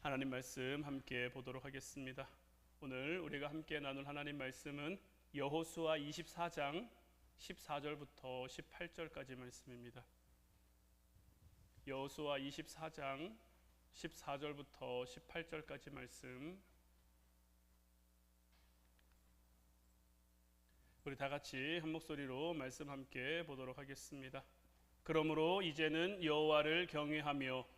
하나님 말씀 함께 보도록 하겠습니다. 오늘 우리가 함께 나눌 하나님 말씀은 여호수아 24장 14절부터 18절까지 말씀입니다. 여호수아 24장 14절부터 18절까지 말씀 우리 다 같이 한 목소리로 말씀 함께 보도록 하겠습니다. 그러므로 이제는 여호와를 경외하며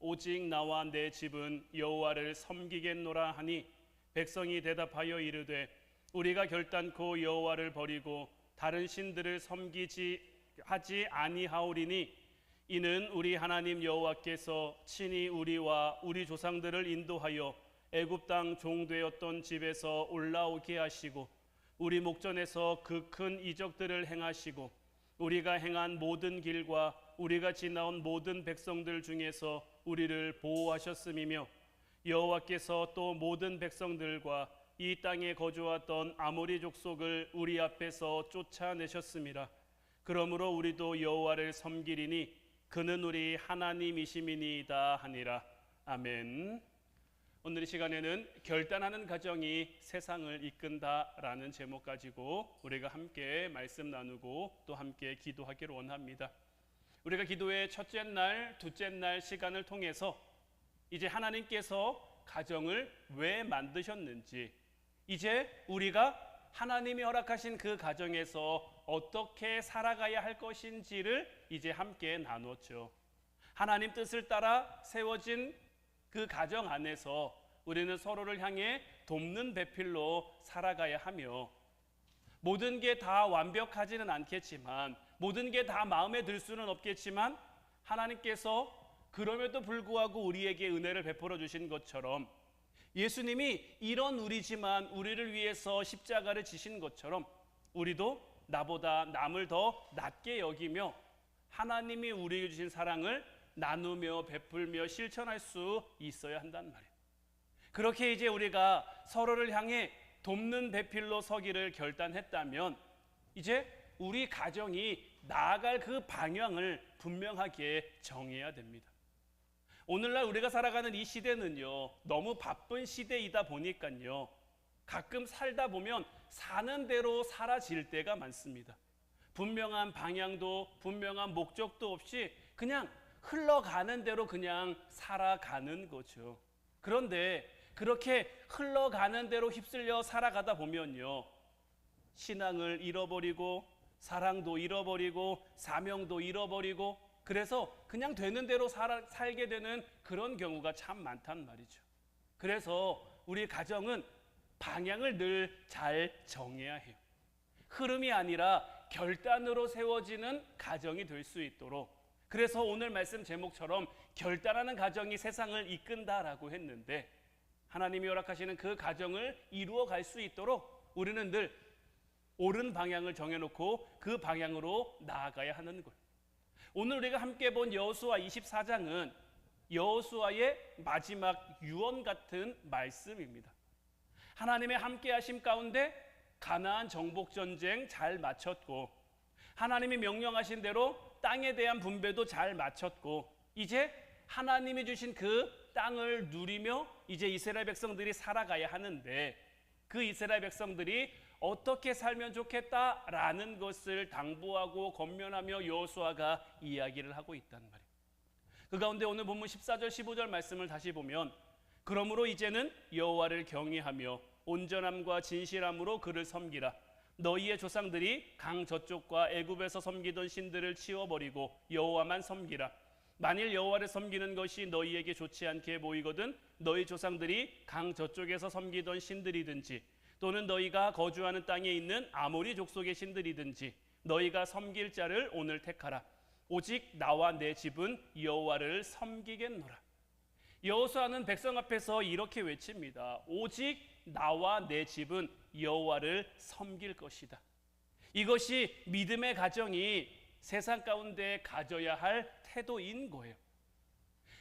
오직 나와 내 집은 여호와를 섬기겠노라 하니 백성이 대답하여 이르되 우리가 결단코 여호와를 버리고 다른 신들을 섬기지 하지 아니하오리니 이는 우리 하나님 여호와께서 친히 우리와 우리 조상들을 인도하여 애굽 땅 종되었던 집에서 올라오게 하시고 우리 목전에서 그 큰 이적들을 행하시고 우리가 행한 모든 길과 우리가 지나온 모든 백성들 중에서 우리를 보호하셨음이며 여호와께서 또 모든 백성들과 이 땅에 거주했던 아모리 족속을 우리 앞에서 쫓아내셨음이라 그러므로 우리도 여호와를 섬기리니 그는 우리 하나님이시미니이다 하니라 아멘. 오늘 이 시간에는 결단하는 가정이 세상을 이끈다라는 제목 가지고 우리가 함께 말씀 나누고 또 함께 기도하기를 원합니다. 우리가 기도의 첫째 날, 둘째 날 시간을 통해서 이제 하나님께서 가정을 왜 만드셨는지, 이제 우리가 하나님이 허락하신 그 가정에서 어떻게 살아가야 할 것인지를 이제 함께 나눴죠. 하나님 뜻을 따라 세워진 그 가정 안에서 우리는 서로를 향해 돕는 배필로 살아가야 하며 모든 게 다 완벽하지는 않겠지만 모든 게 다 마음에 들 수는 없겠지만 하나님께서 그럼에도 불구하고 우리에게 은혜를 베풀어 주신 것처럼 예수님이 이런 우리지만 우리를 위해서 십자가를 지신 것처럼 우리도 나보다 남을 더 낮게 여기며 하나님이 우리에게 주신 사랑을 나누며 베풀며 실천할 수 있어야 한단 말이에요. 그렇게 이제 우리가 서로를 향해 돕는 배필로 서기를 결단했다면 이제 우리 가정이 나아갈 그 방향을 분명하게 정해야 됩니다. 오늘날 우리가 살아가는 이 시대는요, 너무 바쁜 시대이다 보니까요, 가끔 살다 보면 사는 대로 사라질 때가 많습니다. 분명한 방향도 분명한 목적도 없이 그냥 흘러가는 대로 그냥 살아가는 거죠. 그런데 그렇게 흘러가는 대로 휩쓸려 살아가다 보면요. 신앙을 잃어버리고 사랑도 잃어버리고 사명도 잃어버리고 그래서 그냥 되는 대로 살아, 살게 되는 그런 경우가 참 많단 말이죠. 그래서 우리 가정은 방향을 늘 잘 정해야 해요. 흐름이 아니라 결단으로 세워지는 가정이 될 수 있도록 그래서 오늘 말씀 제목처럼 결단하는 가정이 세상을 이끈다라고 했는데 하나님이 허락하시는 그 가정을 이루어 갈 수 있도록 우리는 늘 옳은 방향을 정해놓고 그 방향으로 나아가야 하는 것. 오늘 우리가 함께 본 여호수아 24장은 여호수아의 마지막 유언 같은 말씀입니다. 하나님의 함께 하심 가운데 가나안 정복 전쟁 잘 마쳤고 하나님이 명령하신 대로 땅에 대한 분배도 잘 마쳤고 이제 하나님이 주신 그 땅을 누리며 이제 이스라엘 백성들이 살아가야 하는데 그 이스라엘 백성들이 어떻게 살면 좋겠다라는 것을 당부하고 권면하며 여호수아가 이야기를 하고 있단 말이에요. 그 가운데 오늘 본문 14절 15절 말씀을 다시 보면 그러므로 이제는 여호와를 경외하며 온전함과 진실함으로 그를 섬기라. 너희의 조상들이 강 저쪽과 애굽에서 섬기던 신들을 치워버리고 여호와만 섬기라. 만일 여호와를 섬기는 것이 너희에게 좋지 않게 보이거든 너희 조상들이 강 저쪽에서 섬기던 신들이든지 또는 너희가 거주하는 땅에 있는 아모리 족속의 신들이든지 너희가 섬길 자를 오늘 택하라. 오직 나와 내 집은 여호와를 섬기겠노라. 여호수아는 백성 앞에서 이렇게 외칩니다. 오직 나와 내 집은 여호와를 섬길 것이다. 이것이 믿음의 가정이 세상 가운데 가져야 할 태도인 거예요.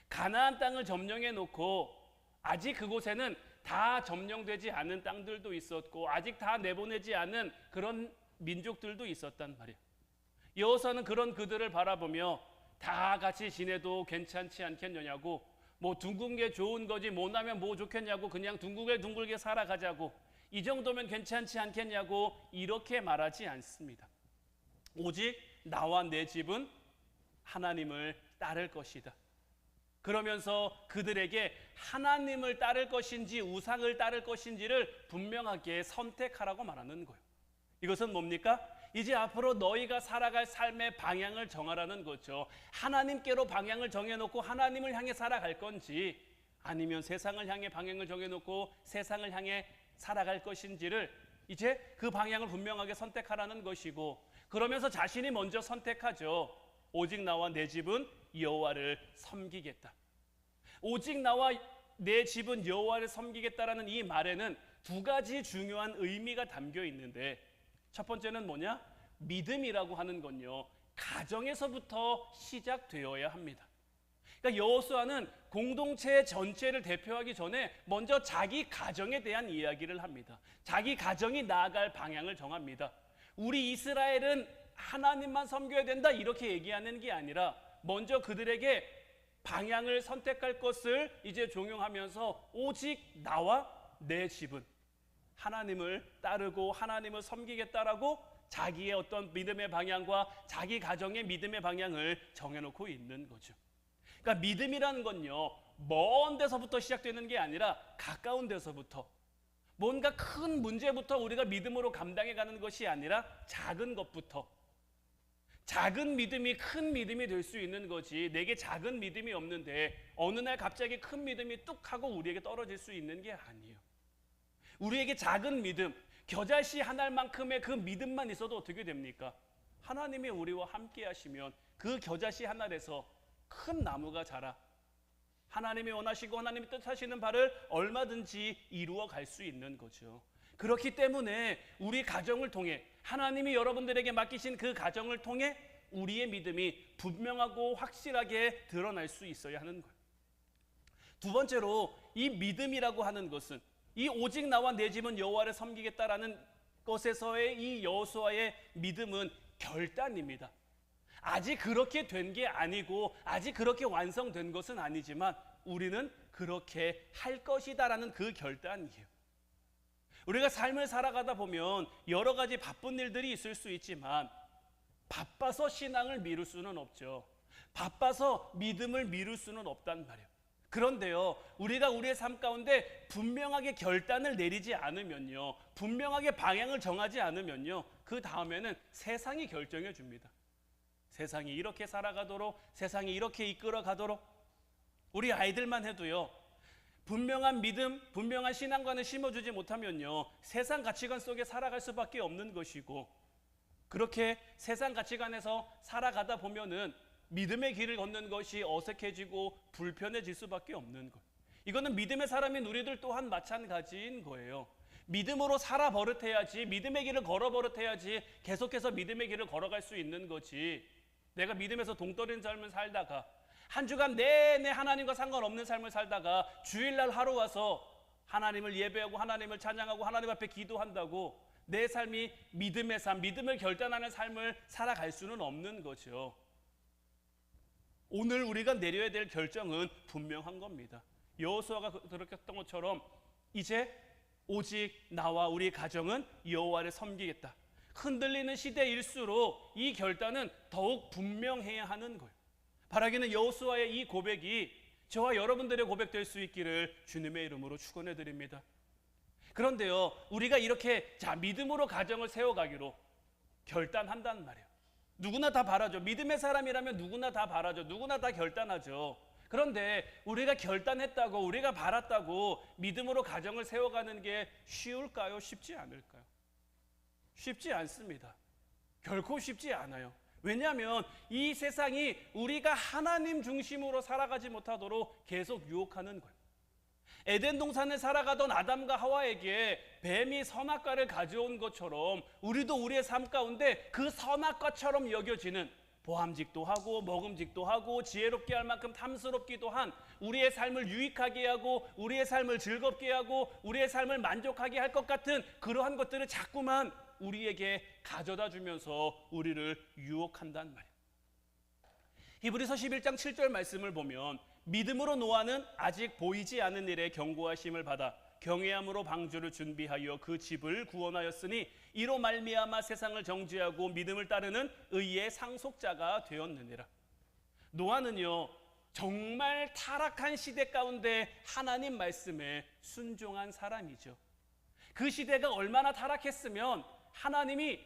가나안 땅을 점령해 놓고 아직 그곳에는 다 점령되지 않은 땅들도 있었고 아직 다 내보내지 않은 그런 민족들도 있었단 말이에요. 여호사는 그런 그들을 바라보며 다 같이 지내도 괜찮지 않겠느냐고 뭐 둥근 게 좋은 거지 못나면 뭐 좋겠냐고 그냥 둥글게 둥글게 살아가자고 이 정도면 괜찮지 않겠냐고 이렇게 말하지 않습니다. 오직 나와 내 집은 하나님을 따를 것이다. 그러면서 그들에게 하나님을 따를 것인지 우상을 따를 것인지를 분명하게 선택하라고 말하는 거예요. 이것은 뭡니까? 이제 앞으로 너희가 살아갈 삶의 방향을 정하라는 거죠. 하나님께로 방향을 정해놓고 하나님을 향해 살아갈 건지 아니면 세상을 향해 방향을 정해놓고 세상을 향해 살아갈 것인지를 이제 그 방향을 분명하게 선택하라는 것이고 그러면서 자신이 먼저 선택하죠. 오직 나와 내 집은 여호와를 섬기겠다. 오직 나와 내 집은 여호와를 섬기겠다라는 이 말에는 두 가지 중요한 의미가 담겨 있는데 첫 번째는 뭐냐? 믿음이라고 하는 건요. 가정에서부터 시작되어야 합니다. 그러니까 여호수아는 공동체 전체를 대표하기 전에 먼저 자기 가정에 대한 이야기를 합니다. 자기 가정이 나아갈 방향을 정합니다. 우리 이스라엘은 하나님만 섬겨야 된다 이렇게 얘기하는 게 아니라 먼저 그들에게 방향을 선택할 것을 이제 종용하면서 오직 나와 내 집은 하나님을 따르고 하나님을 섬기겠다라고 자기의 어떤 믿음의 방향과 자기 가정의 믿음의 방향을 정해놓고 있는 거죠. 그러니까 믿음이라는 건요, 먼 데서부터 시작되는 게 아니라 가까운 데서부터 뭔가 큰 문제부터 우리가 믿음으로 감당해 가는 것이 아니라 작은 것부터 작은 믿음이 큰 믿음이 될 수 있는 거지 내게 작은 믿음이 없는데 어느 날 갑자기 큰 믿음이 뚝 하고 우리에게 떨어질 수 있는 게 아니에요. 우리에게 작은 믿음, 겨자씨 한 알만큼의 그 믿음만 있어도 어떻게 됩니까? 하나님이 우리와 함께 하시면 그 겨자씨 한 알에서 큰 나무가 자라 하나님이 원하시고 하나님이 뜻하시는 바를 얼마든지 이루어 갈 수 있는 거죠. 그렇기 때문에 우리 가정을 통해 하나님이 여러분들에게 맡기신 그 가정을 통해 우리의 믿음이 분명하고 확실하게 드러날 수 있어야 하는 거예요. 두 번째로 이 믿음이라고 하는 것은 이 오직 나와 내 집은 여호와를 섬기겠다라는 것에서의 이 여호수아의 믿음은 결단입니다. 아직 그렇게 된 게 아니고 아직 그렇게 완성된 것은 아니지만 우리는 그렇게 할 것이다라는 그 결단이에요. 우리가 삶을 살아가다 보면 여러 가지 바쁜 일들이 있을 수 있지만 바빠서 신앙을 미룰 수는 없죠. 바빠서 믿음을 미룰 수는 없단 말이에요. 그런데요, 우리가 우리의 삶 가운데 분명하게 결단을 내리지 않으면요, 분명하게 방향을 정하지 않으면요, 그 다음에는 세상이 결정해 줍니다. 세상이 이렇게 살아가도록, 세상이 이렇게 이끌어 가도록, 우리 아이들만 해도요, 분명한 믿음, 분명한 신앙관을 심어주지 못하면요, 세상 가치관 속에 살아갈 수밖에 없는 것이고, 그렇게 세상 가치관에서 살아가다 보면은 믿음의 길을 걷는 것이 어색해지고 불편해질 수밖에 없는 것. 이거는 믿음의 사람인 우리들 또한 마찬가지인 거예요. 믿음으로 살아 버릇해야지, 믿음의 길을 걸어 버릇해야지 계속해서 믿음의 길을 걸어갈 수 있는 거지. 내가 믿음에서 동떨어진 삶을 살다가 한 주간 내내 하나님과 상관없는 삶을 살다가 주일날 하루 와서 하나님을 예배하고 하나님을 찬양하고 하나님 앞에 기도한다고 내 삶이 믿음의 삶, 믿음을 결단하는 삶을 살아갈 수는 없는 거죠. 오늘 우리가 내려야 될 결정은 분명한 겁니다. 여호수아가 그렇게 했던 것처럼 이제 오직 나와 우리 가정은 여호와를 섬기겠다. 흔들리는 시대일수록 이 결단은 더욱 분명해야 하는 거예요. 바라기는 여호수아의 이 고백이 저와 여러분들의 고백 될 수 있기를 주님의 이름으로 축원해 드립니다. 그런데요, 우리가 이렇게 자 믿음으로 가정을 세워가기로 결단한단 말이에요. 누구나 다 바라죠. 믿음의 사람이라면 누구나 다 바라죠. 누구나 다 결단하죠. 그런데 우리가 결단했다고 우리가 바랐다고 믿음으로 가정을 세워가는 게 쉬울까요? 쉽지 않을까요? 쉽지 않습니다. 결코 쉽지 않아요. 왜냐하면 이 세상이 우리가 하나님 중심으로 살아가지 못하도록 계속 유혹하는 거예요. 에덴 동산에 살아가던 아담과 하와에게 뱀이 선악과를 가져온 것처럼 우리도 우리의 삶 가운데 그 선악과처럼 여겨지는 보함직도 하고 먹음직도 하고 지혜롭게 할 만큼 탐스럽기도 한 우리의 삶을 유익하게 하고 우리의 삶을 즐겁게 하고 우리의 삶을 만족하게 할 것 같은 그러한 것들을 자꾸만 우리에게 가져다 주면서 우리를 유혹한단 말이에요. 히브리서 11장 7절 말씀을 보면 믿음으로 노아는 아직 보이지 않은 일에 경고하심을 받아 경외함으로 방주를 준비하여 그 집을 구원하였으니 이로 말미암아 세상을 정죄하고 믿음을 따르는 의의 상속자가 되었느니라. 노아는요 정말 타락한 시대 가운데 하나님 말씀에 순종한 사람이죠. 그 시대가 얼마나 타락했으면 하나님이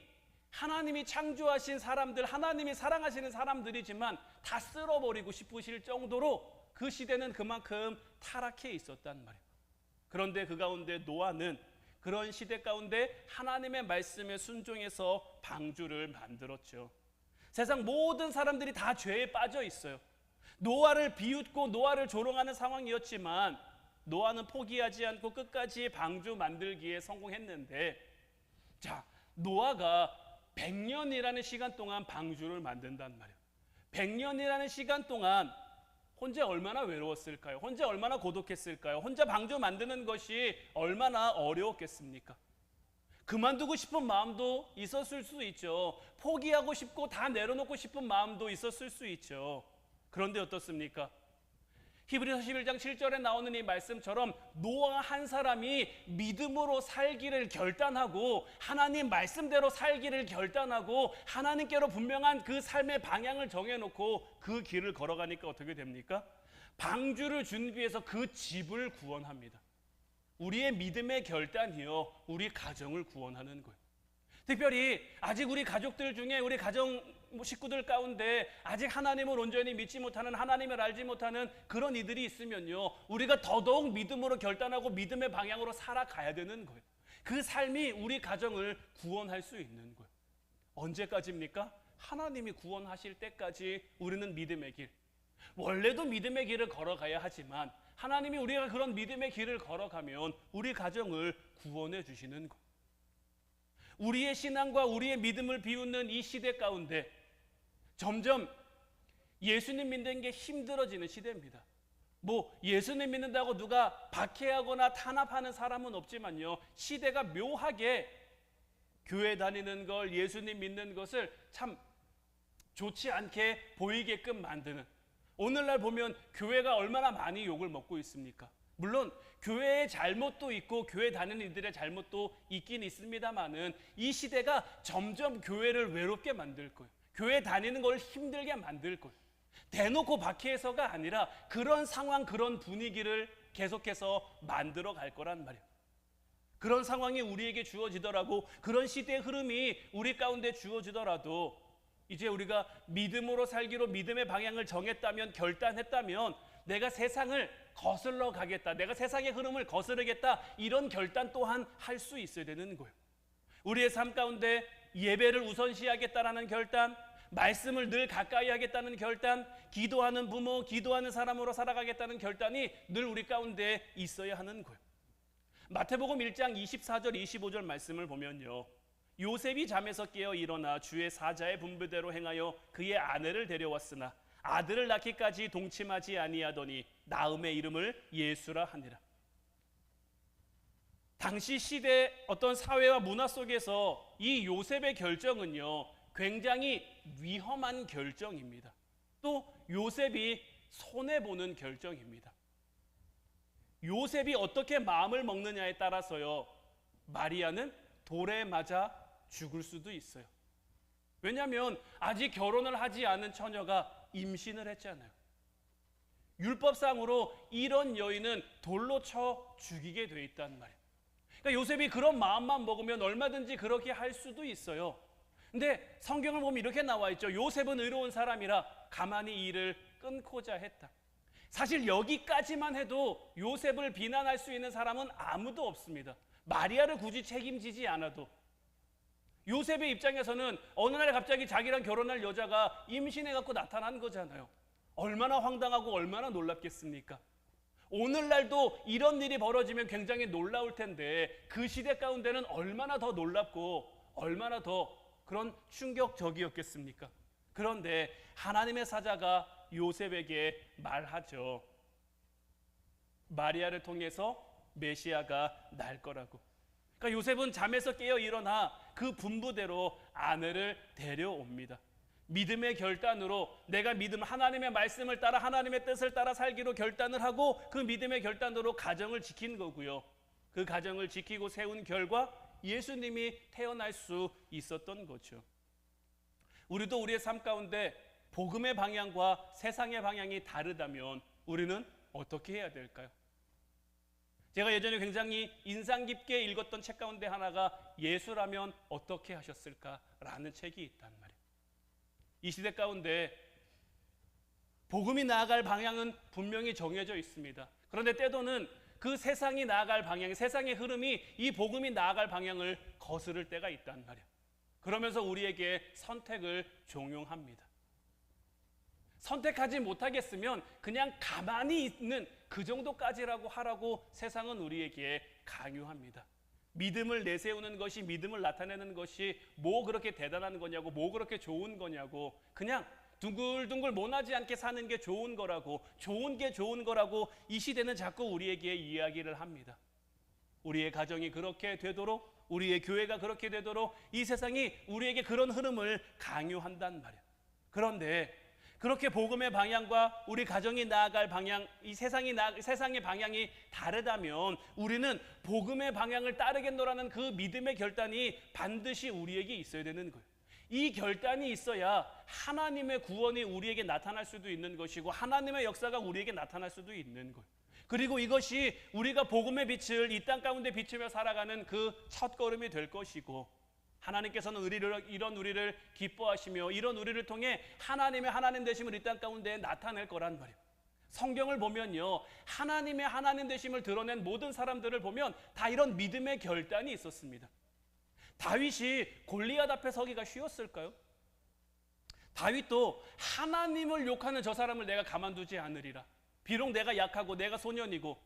하나님이 창조하신 사람들, 하나님이 사랑하시는 사람들이지만 다 쓸어버리고 싶으실 정도로 그 시대는 그만큼 타락해 있었단 말이에요. 그런데 그 가운데 노아는 그런 시대 가운데 하나님의 말씀에 순종해서 방주를 만들었죠. 세상 모든 사람들이 다 죄에 빠져 있어요. 노아를 비웃고 노아를 조롱하는 상황이었지만 노아는 포기하지 않고 끝까지 방주 만들기에 성공했는데 자, 노아가 100년이라는 시간 동안 방주를 만든단 말이에요. 100년이라는 시간 동안 혼자 얼마나 외로웠을까요? 혼자 얼마나 고독했을까요? 혼자 방주 만드는 것이 얼마나 어려웠겠습니까? 그만두고 싶은 마음도 있었을 수 있죠. 포기하고 싶고 다 내려놓고 싶은 마음도 있었을 수 있죠. 그런데 어떻습니까? 히브리서 11장 7절에 나오는 이 말씀처럼 노아 한 사람이 믿음으로 살기를 결단하고 하나님 말씀대로 살기를 결단하고 하나님께로 분명한 그 삶의 방향을 정해놓고 그 길을 걸어가니까 어떻게 됩니까? 방주를 준비해서 그 집을 구원합니다. 우리의 믿음의 결단이요, 우리 가정을 구원하는 거예요. 특별히 아직 우리 가족들 중에 우리 가정 식구들 가운데 아직 하나님을 온전히 믿지 못하는 하나님을 알지 못하는 그런 이들이 있으면요. 우리가 더더욱 믿음으로 결단하고 믿음의 방향으로 살아가야 되는 거예요. 그 삶이 우리 가정을 구원할 수 있는 거예요. 언제까지입니까? 하나님이 구원하실 때까지 우리는 믿음의 길. 원래도 믿음의 길을 걸어가야 하지만 하나님이 우리가 그런 믿음의 길을 걸어가면 우리 가정을 구원해 주시는 거예요. 우리의 신앙과 우리의 믿음을 비웃는 이 시대 가운데 점점 예수님 믿는 게 힘들어지는 시대입니다. 뭐 예수님 믿는다고 누가 박해하거나 탄압하는 사람은 없지만요. 시대가 묘하게 교회 다니는 걸 예수님 믿는 것을 참 좋지 않게 보이게끔 만드는 오늘날 보면 교회가 얼마나 많이 욕을 먹고 있습니까? 물론 교회의 잘못도 있고 교회 다니는 이들의 잘못도 있긴 있습니다만은 이 시대가 점점 교회를 외롭게 만들 거예요. 교회 다니는 걸 힘들게 만들 거예요. 대놓고 박해해서가 아니라 그런 상황, 그런 분위기를 계속해서 만들어 갈 거란 말이에요. 그런 상황이 우리에게 주어지더라고 그런 시대의 흐름이 우리 가운데 주어지더라도 이제 우리가 믿음으로 살기로 믿음의 방향을 정했다면 결단했다면 내가 세상을 거슬러 가겠다. 내가 세상의 흐름을 거스르겠다. 이런 결단 또한 할 수 있어야 되는 거예요. 우리의 삶 가운데 예배를 우선시하겠다라는 결단, 말씀을 늘 가까이 하겠다는 결단, 기도하는 부모, 기도하는 사람으로 살아가겠다는 결단이 늘 우리 가운데 있어야 하는 거예요. 마태복음 1장 24절 25절 말씀을 보면요. 요셉이 잠에서 깨어 일어나 주의 사자의 분부대로 행하여 그의 아내를 데려왔으나 아들을 낳기까지 동침하지 아니하더니 나음의 이름을 예수라 하니라. 당시 시대 어떤 사회와 문화 속에서 이 요셉의 결정은요, 굉장히 위험한 결정입니다. 또 요셉이 손해보는 결정입니다. 요셉이 어떻게 마음을 먹느냐에 따라서요, 마리아는 돌에 맞아 죽을 수도 있어요. 왜냐하면 아직 결혼을 하지 않은 처녀가 임신을 했잖아요. 율법상으로 이런 여인은 돌로 쳐 죽이게 돼 있단 말이에요. 그러니까 요셉이 그런 마음만 먹으면 얼마든지 그렇게 할 수도 있어요. 근데 성경을 보면 이렇게 나와 있죠. 요셉은 의로운 사람이라 가만히 일을 끊고자 했다. 사실 여기까지만 해도 요셉을 비난할 수 있는 사람은 아무도 없습니다. 마리아를 굳이 책임지지 않아도 요셉의 입장에서는 어느 날 갑자기 자기랑 결혼할 여자가 임신해 갖고 나타난 거잖아요. 얼마나 황당하고 얼마나 놀랍겠습니까? 오늘날도 이런 일이 벌어지면 굉장히 놀라울 텐데 그 시대 가운데는 얼마나 더 놀랍고 얼마나 더 그런 충격적이었겠습니까? 그런데 하나님의 사자가 요셉에게 말하죠. 마리아를 통해서 메시아가 날 거라고. 그러니까 요셉은 잠에서 깨어 일어나 그 분부대로 아내를 데려옵니다. 믿음의 결단으로 내가 믿음 하나님의 말씀을 따라 하나님의 뜻을 따라 살기로 결단을 하고 그 믿음의 결단으로 가정을 지킨 거고요. 그 가정을 지키고 세운 결과 예수님이 태어날 수 있었던 거죠. 우리도 우리의 삶 가운데 복음의 방향과 세상의 방향이 다르다면 우리는 어떻게 해야 될까요? 제가 예전에 굉장히 인상 깊게 읽었던 책 가운데 하나가 예수라면 어떻게 하셨을까라는 책이 있단 말이에요. 이 시대 가운데 복음이 나아갈 방향은 분명히 정해져 있습니다. 그런데 때도는 그 세상이 나아갈 방향, 세상의 흐름이 이 복음이 나아갈 방향을 거스를 때가 있단 말이에요. 그러면서 우리에게 선택을 종용합니다. 선택하지 못하겠으면 그냥 가만히 있는 그 정도까지라고 하라고 세상은 우리에게 강요합니다. 믿음을 내세우는 것이 믿음을 나타내는 것이 뭐 그렇게 대단한 거냐고 뭐 그렇게 좋은 거냐고 그냥 둥글둥글 모나지 않게 사는 게 좋은 거라고 좋은 게 좋은 거라고 이 시대는 자꾸 우리에게 이야기를 합니다. 우리의 가정이 그렇게 되도록 우리의 교회가 그렇게 되도록 이 세상이 우리에게 그런 흐름을 강요한단 말이에요. 그런데 그렇게 복음의 방향과 우리 가정이 나아갈 방향, 이 세상이 나, 세상의 방향이 다르다면 우리는 복음의 방향을 따르겠노라는 그 믿음의 결단이 반드시 우리에게 있어야 되는 거예요. 이 결단이 있어야 하나님의 구원이 우리에게 나타날 수도 있는 것이고 하나님의 역사가 우리에게 나타날 수도 있는 거예요. 그리고 이것이 우리가 복음의 빛을 이 땅 가운데 비추며 살아가는 그 첫걸음이 될 것이고 하나님께서는 우리를 이런 우리를 기뻐하시며 이런 우리를 통해 하나님의 하나님 되심을 이 땅 가운데 나타낼 거란 말이에요. 성경을 보면요. 하나님의 하나님 되심을 드러낸 모든 사람들을 보면 다 이런 믿음의 결단이 있었습니다. 다윗이 골리앗 앞에 서기가 쉬웠을까요? 다윗도 하나님을 욕하는 저 사람을 내가 가만두지 않으리라. 비록 내가 약하고 내가 소년이고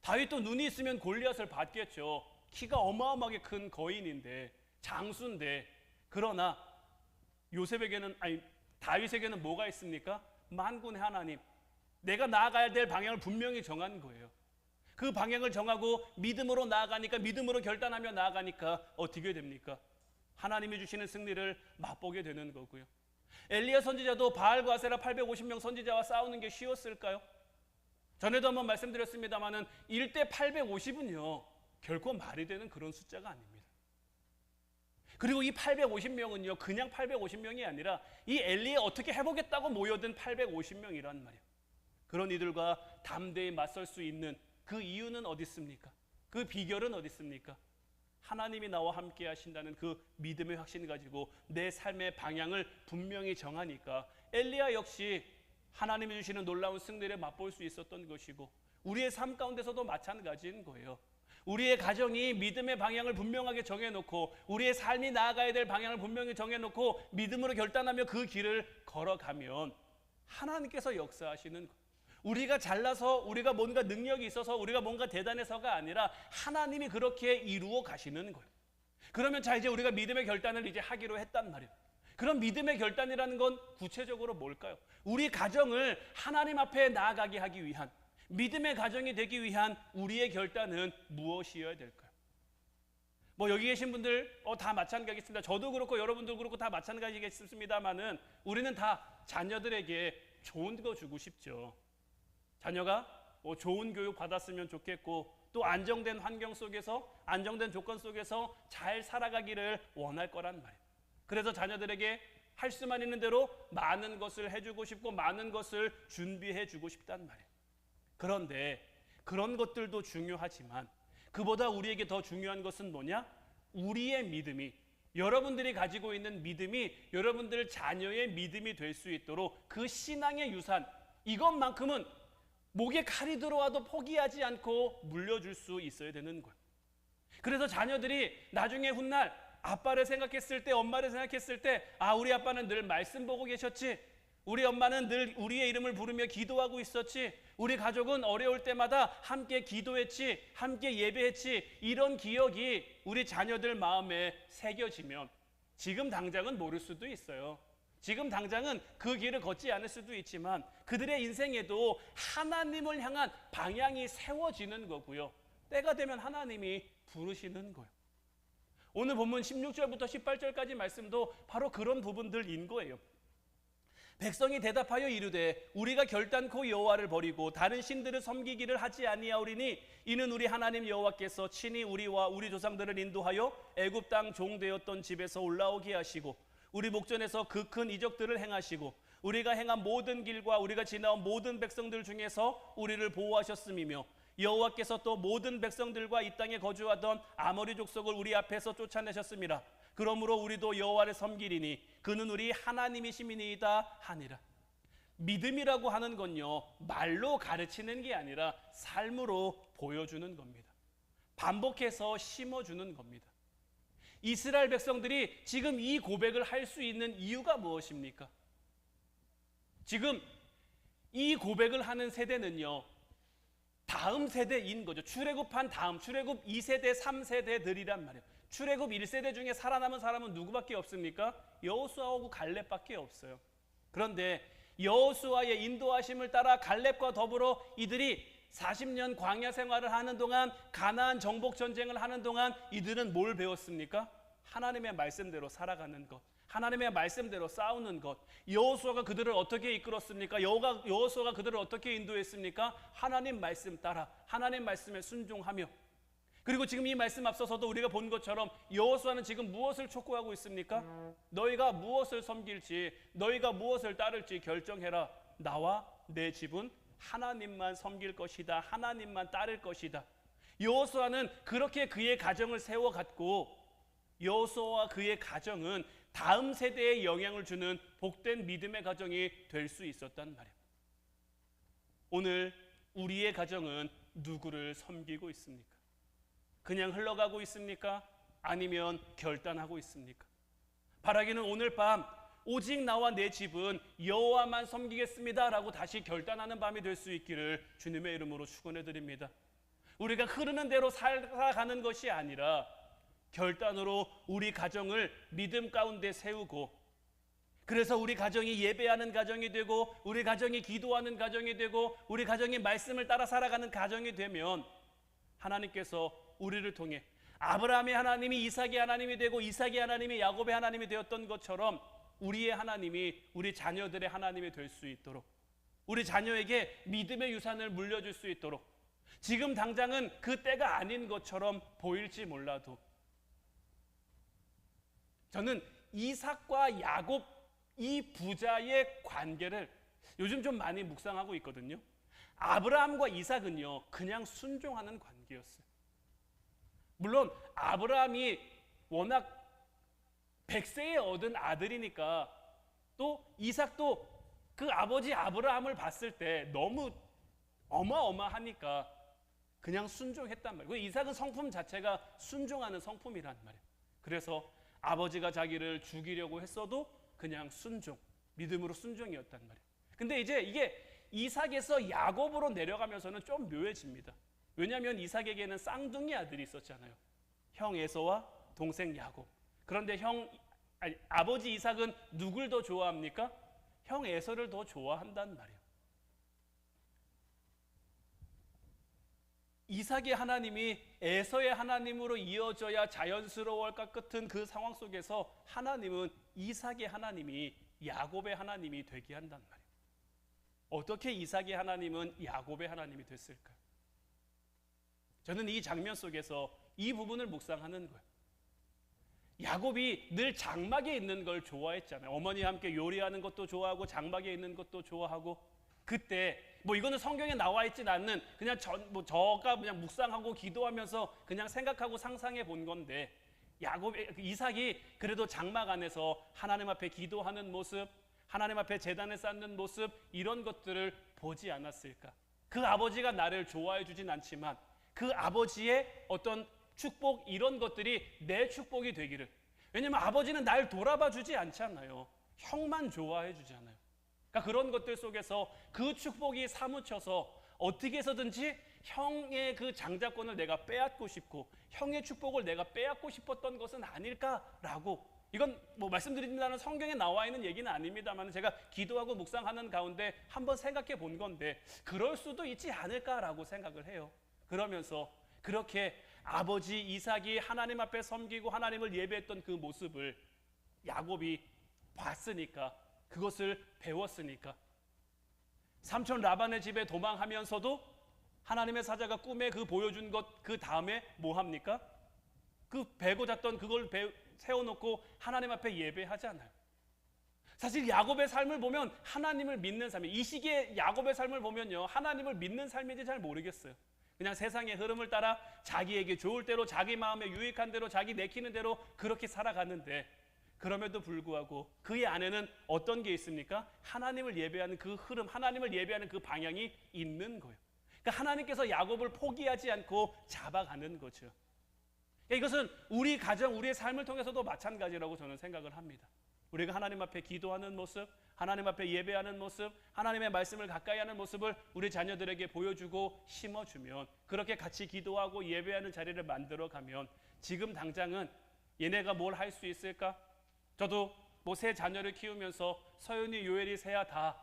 다윗도 눈이 있으면 골리앗을 받겠죠. 키가 어마어마하게 큰 거인인데 장수인데 그러나 요셉에게는 아니 다윗에게는 뭐가 있습니까? 만군의 하나님. 내가 나아가야 될 방향을 분명히 정한 거예요. 그 방향을 정하고 믿음으로 나아가니까 믿음으로 결단하며 나아가니까 어떻게 됩니까? 하나님이 주시는 승리를 맛보게 되는 거고요. 엘리야 선지자도 바알과 아세라 850명 선지자와 싸우는 게 쉬웠을까요? 전에도 한번 말씀드렸습니다마는 1대 850은요. 결코 말이 되는 그런 숫자가 아닙니다. 그리고 이 850명은요. 그냥 850명이 아니라 이 엘리에 어떻게 해보겠다고 모여든 850명이란 말이에요. 그런 이들과 담대히 맞설 수 있는 그 이유는 어디 있습니까? 그 비결은 어디 있습니까? 하나님이 나와 함께 하신다는 그 믿음의 확신 가지고 내 삶의 방향을 분명히 정하니까 엘리야 역시 하나님이 주시는 놀라운 승리를 맛볼 수 있었던 것이고 우리의 삶 가운데서도 마찬가지인 거예요. 우리의 가정이 믿음의 방향을 분명하게 정해놓고 우리의 삶이 나아가야 될 방향을 분명히 정해놓고 믿음으로 결단하며 그 길을 걸어가면 하나님께서 역사하시는 거. 우리가 잘나서 우리가 뭔가 능력이 있어서 우리가 뭔가 대단해서가 아니라 하나님이 그렇게 이루어 가시는 거예요. 그러면 자 이제 우리가 믿음의 결단을 이제 하기로 했단 말이에요. 그럼 믿음의 결단이라는 건 구체적으로 뭘까요? 우리 가정을 하나님 앞에 나아가게 하기 위한 믿음의 가정이 되기 위한 우리의 결단은 무엇이어야 될까요? 뭐 여기 계신 분들 어, 다 마찬가지겠습니다. 저도 그렇고 여러분도 그렇고 다 마찬가지겠습니다만은 우리는 다 자녀들에게 좋은 거 주고 싶죠. 자녀가 뭐 좋은 교육 받았으면 좋겠고 또 안정된 환경 속에서 안정된 조건 속에서 잘 살아가기를 원할 거란 말이에요. 그래서 자녀들에게 할 수만 있는 대로 많은 것을 해주고 싶고 많은 것을 준비해 주고 싶단 말이에요. 그런데 그런 것들도 중요하지만 그보다 우리에게 더 중요한 것은 뭐냐? 우리의 믿음이 여러분들이 가지고 있는 믿음이 여러분들 자녀의 믿음이 될 수 있도록 그 신앙의 유산 이것만큼은 목에 칼이 들어와도 포기하지 않고 물려줄 수 있어야 되는 거예요. 그래서 자녀들이 나중에 훗날 아빠를 생각했을 때, 엄마를 생각했을 때, 아, 우리 아빠는 늘 말씀 보고 계셨지. 우리 엄마는 늘 우리의 이름을 부르며 기도하고 있었지. 우리 가족은 어려울 때마다 함께 기도했지, 함께 예배했지, 이런 기억이 우리 자녀들 마음에 새겨지면 지금 당장은 모를 수도 있어요. 지금 당장은 그 길을 걷지 않을 수도 있지만 그들의 인생에도 하나님을 향한 방향이 세워지는 거고요. 때가 되면 하나님이 부르시는 거예요. 오늘 본문 16절부터 18절까지 말씀도 바로 그런 부분들인 거예요. 백성이 대답하여 이르되 우리가 결단코 여호와를 버리고 다른 신들을 섬기기를 하지 아니하오리니 이는 우리 하나님 여호와께서 친히 우리와 우리 조상들을 인도하여 애굽 땅 종되었던 집에서 올라오게 하시고 우리 목전에서 그 큰 이적들을 행하시고 우리가 행한 모든 길과 우리가 지나온 모든 백성들 중에서 우리를 보호하셨음이며 여호와께서 또 모든 백성들과 이 땅에 거주하던 아모리 족속을 우리 앞에서 쫓아내셨습니다. 그러므로 우리도 여호와를 섬기리니 그는 우리 하나님이시니이다 하니라. 믿음이라고 하는 건요 말로 가르치는 게 아니라 삶으로 보여주는 겁니다. 반복해서 심어주는 겁니다. 이스라엘 백성들이 지금 이 고백을 할 수 있는 이유가 무엇입니까? 지금 이 고백을 하는 세대는요 다음 세대인 거죠. 출애굽한 다음 출애굽 2세대, 3세대들이란 말이에요. 출애굽 1세대 중에 살아남은 사람은 누구밖에 없습니까? 여호수아하고 갈렙밖에 없어요. 그런데 여호수아의 인도하심을 따라 갈렙과 더불어 이들이 40년 광야 생활을 하는 동안 가나안 정복 전쟁을 하는 동안 이들은 뭘 배웠습니까? 하나님의 말씀대로 살아가는 것. 하나님의 말씀대로 싸우는 것. 여호수아가 그들을 어떻게 이끌었습니까? 여호가 여호수아가 그들을 어떻게 인도했습니까? 하나님 말씀 따라 하나님 말씀에 순종하며 그리고 지금 이 말씀 앞서서도 우리가 본 것처럼 여호수아는 지금 무엇을 촉구하고 있습니까? 너희가 무엇을 섬길지 너희가 무엇을 따를지 결정해라. 나와 내 집은 하나님만 섬길 것이다. 하나님만 따를 것이다. 여호수아는 그렇게 그의 가정을 세워 갔고 여호수아와 그의 가정은 다음 세대에 영향을 주는 복된 믿음의 가정이 될 수 있었단 말이에요. 오늘 우리의 가정은 누구를 섬기고 있습니까? 그냥 흘러가고 있습니까? 아니면 결단하고 있습니까? 바라기는 오늘 밤 오직 나와 내 집은 여호와만 섬기겠습니다라고 다시 결단하는 밤이 될 수 있기를 주님의 이름으로 축원해 드립니다. 우리가 흐르는 대로 살아가는 것이 아니라 결단으로 우리 가정을 믿음 가운데 세우고 그래서 우리 가정이 예배하는 가정이 되고 우리 가정이 기도하는 가정이 되고 우리 가정이 말씀을 따라 살아가는 가정이 되면 하나님께서 우리를 통해 아브라함의 하나님이 이삭의 하나님이 되고 이삭의 하나님이 야곱의 하나님이 되었던 것처럼 우리의 하나님이 우리 자녀들의 하나님이 될 수 있도록 우리 자녀에게 믿음의 유산을 물려줄 수 있도록 지금 당장은 그 때가 아닌 것처럼 보일지 몰라도 저는 이삭과 야곱 이 부자의 관계를 요즘 좀 많이 묵상하고 있거든요. 아브라함과 이삭은요, 그냥 순종하는 관계였어요. 물론 아브라함이 워낙 백세에 얻은 아들이니까 또 이삭도 그 아버지 아브라함을 봤을 때 너무 어마어마하니까 그냥 순종했단 말이에요. 그 이삭은 성품 자체가 순종하는 성품이란 말이에요. 그래서 아버지가 자기를 죽이려고 했어도 그냥 순종, 믿음으로 순종이었단 말이에요. 근데 이제 이게 이삭에서 야곱으로 내려가면서는 좀 묘해집니다. 왜냐하면 이삭에게는 쌍둥이 아들이 있었잖아요. 형 에서와 동생 야곱. 그런데 형 아니, 아버지 이삭은 누굴 더 좋아합니까? 형 에서를 더 좋아한단 말이에요. 이삭의 하나님이 에서의 하나님으로 이어져야 자연스러워할 것 같은 그 상황 속에서 하나님은 이삭의 하나님이 야곱의 하나님이 되게 한단 말이에요. 어떻게 이삭의 하나님은 야곱의 하나님이 됐을까요? 저는 이 장면 속에서 이 부분을 묵상하는 거예요. 야곱이 늘 장막에 있는 걸 좋아했잖아요. 어머니와 함께 요리하는 것도 좋아하고 장막에 있는 것도 좋아하고 그때 뭐 이거는 성경에 나와 있진 않는 그냥 전, 뭐 저가 그냥 묵상하고 기도하면서 그냥 생각하고 상상해 본 건데 야곱 이삭이 그래도 장막 안에서 하나님 앞에 기도하는 모습, 하나님 앞에 재단을 쌓는 모습 이런 것들을 보지 않았을까? 그 아버지가 나를 좋아해 주진 않지만 그 아버지의 어떤 축복 이런 것들이 내 축복이 되기를. 왜냐면 아버지는 날 돌아봐 주지 않잖아요. 형만 좋아해 주잖아요. 그러니까 그런 것들 속에서 그 축복이 사무쳐서 어떻게 해서든지 형의 그 장자권을 내가 빼앗고 싶고 형의 축복을 내가 빼앗고 싶었던 것은 아닐까라고 이건 뭐 말씀드린다는 성경에 나와 있는 얘기는 아닙니다만 제가 기도하고 묵상하는 가운데 한번 생각해 본 건데 그럴 수도 있지 않을까라고 생각을 해요. 그러면서 그렇게 아버지 이삭이 하나님 앞에 섬기고 하나님을 예배했던 그 모습을 야곱이 봤으니까 그것을 배웠으니까 삼촌 라반의 집에 도망하면서도 하나님의 사자가 꿈에 그 보여준 것 그 다음에 뭐 합니까? 그 배고 잤던 그걸 배, 세워놓고 하나님 앞에 예배하잖아요. 사실 야곱의 삶을 보면 하나님을 믿는 삶이 이 시기에 야곱의 삶을 보면요 하나님을 믿는 삶인지 잘 모르겠어요. 그냥 세상의 흐름을 따라 자기에게 좋을 대로 자기 마음에 유익한 대로 자기 내키는 대로 그렇게 살아가는데 그럼에도 불구하고 그의 안에는 어떤 게 있습니까? 하나님을 예배하는 그 흐름, 하나님을 예배하는 그 방향이 있는 거예요. 그러니까 하나님께서 야곱을 포기하지 않고 잡아가는 거죠. 그러니까 이것은 우리 가정, 우리의 삶을 통해서도 마찬가지라고 저는 생각을 합니다. 우리가 하나님 앞에 기도하는 모습, 하나님 앞에 예배하는 모습, 하나님의 말씀을 가까이 하는 모습을 우리 자녀들에게 보여주고 심어주면 그렇게 같이 기도하고 예배하는 자리를 만들어 가면 지금 당장은 얘네가 뭘 할 수 있을까? 저도 뭐 새 자녀를 키우면서 서윤이, 요엘이, 세야 다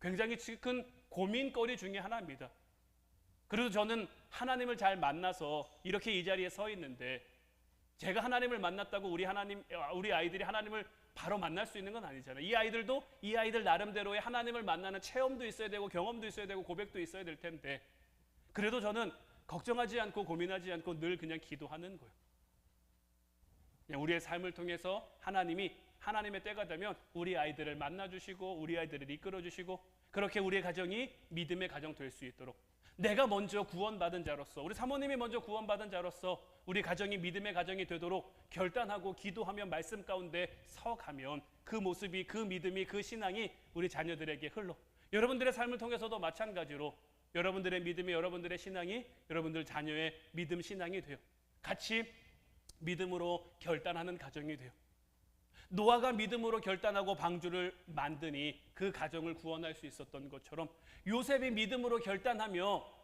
굉장히 큰 고민거리 중에 하나입니다. 그래도 저는 하나님을 잘 만나서 이렇게 이 자리에 서 있는데 제가 하나님을 만났다고 우리 하나님 우리 아이들이 하나님을 바로 만날 수 있는 건 아니잖아요. 이 아이들도 이 아이들 나름대로의 하나님을 만나는 체험도 있어야 되고 경험도 있어야 되고 고백도 있어야 될 텐데 그래도 저는 걱정하지 않고 고민하지 않고 늘 그냥 기도하는 거예요. 그냥 우리의 삶을 통해서 하나님이 하나님의 때가 되면 우리 아이들을 만나 주시고 우리 아이들을 이끌어 주시고 그렇게 우리의 가정이 믿음의 가정 될 수 있도록 내가 먼저 구원받은 자로서 우리 사모님이 먼저 구원받은 자로서 우리 가정이 믿음의 가정이 되도록 결단하고 기도하며 말씀 가운데 서가면 그 모습이 그 믿음이 그 신앙이 우리 자녀들에게 흘러 여러분들의 삶을 통해서도 마찬가지로 여러분들의 믿음이 여러분들의 신앙이 여러분들 자녀의 믿음 신앙이 돼요. 같이 믿음으로 결단하는 가정이 돼요. 노아가 믿음으로 결단하고 방주를 만드니 그 가정을 구원할 수 있었던 것처럼 요셉이 믿음으로 결단하며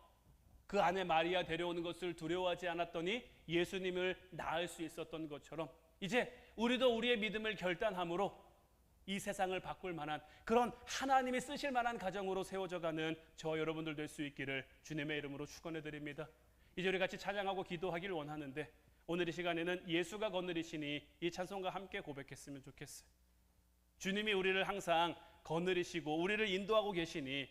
그 안에 마리아 데려오는 것을 두려워하지 않았더니 예수님을 낳을 수 있었던 것처럼 이제 우리도 우리의 믿음을 결단함으로 이 세상을 바꿀 만한 그런 하나님이 쓰실 만한 가정으로 세워져 가는 저 여러분들 될 수 있기를 주님의 이름으로 축원해 드립니다. 이제 우리 같이 찬양하고 기도하기를 원하는데 오늘 이 시간에는 예수가 거느리시니 이 찬송과 함께 고백했으면 좋겠어요. 주님이 우리를 항상 거느리시고 우리를 인도하고 계시니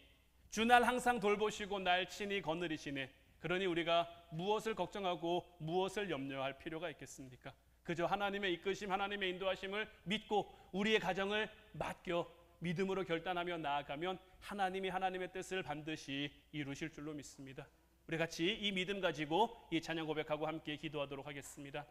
주날 항상 돌보시고 날 친히 거느리시네. 그러니 우리가 무엇을 걱정하고 무엇을 염려할 필요가 있겠습니까? 그저 하나님의 이끄심, 하나님의 인도하심을 믿고 우리의 가정을 맡겨 믿음으로 결단하며 나아가면 하나님이 하나님의 뜻을 반드시 이루실 줄로 믿습니다. 우리 같이 이 믿음 가지고 이 찬양 고백하고 함께 기도하도록 하겠습니다.